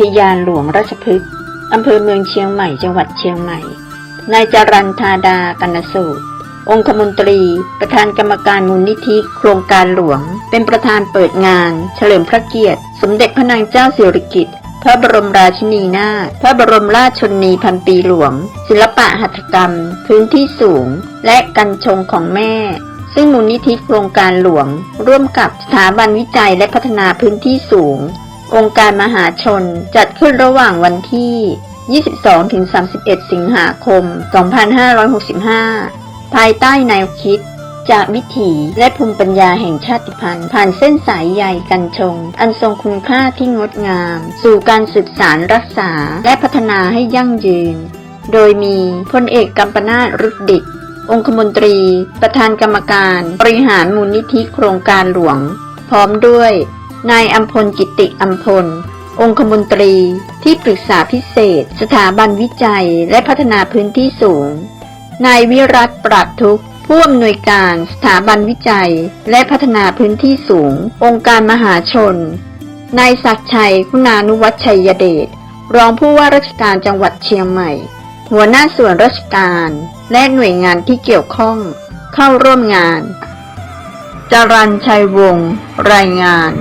ทยานหลวงราชพฤกษ์อำเภอเมืองเชียงใหม่จังหวัดเชียงใหม่ นายจรันธาดากันสูตรองคมนตรี ประธานกรรมการมูลนิธิโครงการหลวง เป็นประธานเปิดงาน เฉลิมพระเกียรติ สมเด็จพระนางเจ้าสิริกิติ์พระบรมราชินีนาถพระบรมราชชนนีพันปีหลวง ศิลปะหัตถกรรม พื้นที่สูง และกันชงของแม่ ซึ่งมูลนิธิโครงการหลวง ร่วมกับสถาบันวิจัยและพัฒนาพื้นที่สูง องค์การมหาชนจัดขึ้นระหว่างวันที่ 22-31 สิงหาคม 2565 ภายใต้แนวคิด จากวิถีและภูมิปัญญาแห่งชาติพันธุ์ ผ่านเส้นสายใยกันชง อันทรงคุณค่าที่งดงาม สู่การสืบสารรักษาและพัฒนาให้ยั่งยืน โดยมีพลเอกกัมปนาตรุดดิตองคมนตรี ประธานกรรมการ บริหารมูลนิธิโครงการหลวง พร้อมด้วย นายอัมพลกิติอัมพล องคมนตรีที่ปรึกษาพิเศษ สถาบันวิจัยและพัฒนาพื้นที่สูง นายวิรัตปราบทุกผู้อำนวยการสถาบันวิจัยและพัฒนาพื้นที่สูง องค์การมหาชน นายศักชัยคุณานุวัชชัยเดช รองผู้ว่าราชการจังหวัดเชียงใหม่ หัวหน้าส่วนราชการ และหน่วยงานที่เกี่ยวข้อง เข้าร่วมงานจรันชัยวงศ์รายงาน